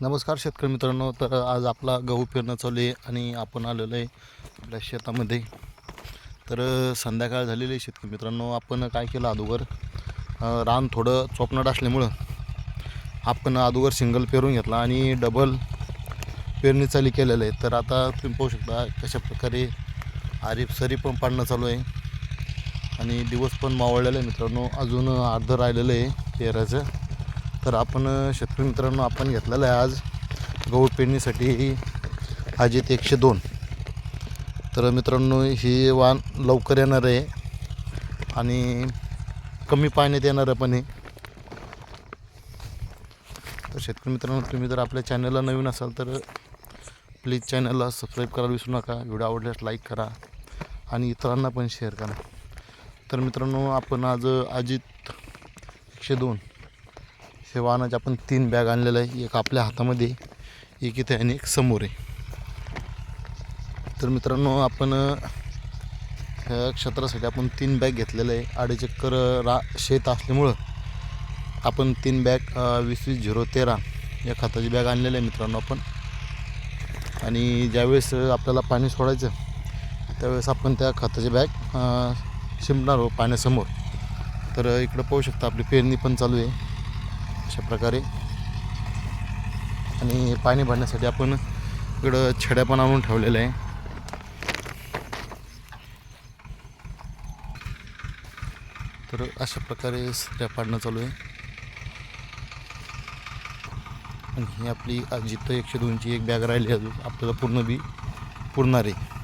नमस्कार शेतकरी मित्रांनो तर आज आपला गहू पेरणं चालू आहे आणि आपण आलेलो आहे आपल्या शेतामध्ये. तर संध्याकाळ झालेली आहे शेतकरी मित्रांनो आपण काय केलं अगोदर? रान थोडं चोपणाट असल्यामुळं आपण अगोदर सिंगल पेरून घेतला आणि डबल पेरणी चाली केलेलं आहे. तर आता तुम्ही पाहू शकता कशा प्रकारे आरीफ सरी पण पाडणं चालू आहे आणि दिवस पण मावळलेला आहे मित्रांनो. अजून अर्धं राहिलेलं आहे पेरायचं. तर आपण शेतकरी मित्रांनो आपण घेतलेलं आहे आज गहू पेरणीसाठी. अजित एकशे दोन. तर मित्रांनो ही वाण लवकर येणार आहे आणि कमी पाण्यात येणारं पण आहे तर शेतकरी मित्रांनो तुम्ही जर आपल्या चॅनलला नवीन असाल तर प्लीज चॅनलला सबस्क्राईब करायला विसरू नका. व्हिडिओ आवडल्यास लाईक करा आणि इतरांना पण शेअर करा. तर मित्रांनो आपण आज अजित एकशे दोन. हे वाहनाचे आपण तीन बॅग आणलेलं आहे. एक आपल्या हातामध्ये एक इथे आणि एक समोर आहे. तर मित्रांनो आपण ह्या क्षेत्रासाठी आपण तीन बॅग घेतलेलं आहे. अडीच एकर रा शेत असल्यामुळं आपण तीन बॅग वीस वीस झिरो तेरा या खताची बॅग आणलेलं आहे मित्रांनो आपण. आणि ज्यावेळेस आपल्याला पाणी सोडायचं त्यावेळेस आपण त्या खताची बॅग शिंपणार हो पाण्यासमोर. तर इकडं पाहू शकता आपली पेरणी पण चालू आहे. अशा प्रकारे. आणि पाणी भरण्यासाठी आपण इकडं छड्या पण आणून ठेवलेल्या आहे. तर अशा प्रकारे सध्या पाडणं चालू आहे. आणि ही आपली आज जिथं एकशे दोनची एक बॅग राहिली अजून आपल्याला पूर्ण बी पुरणार आहे.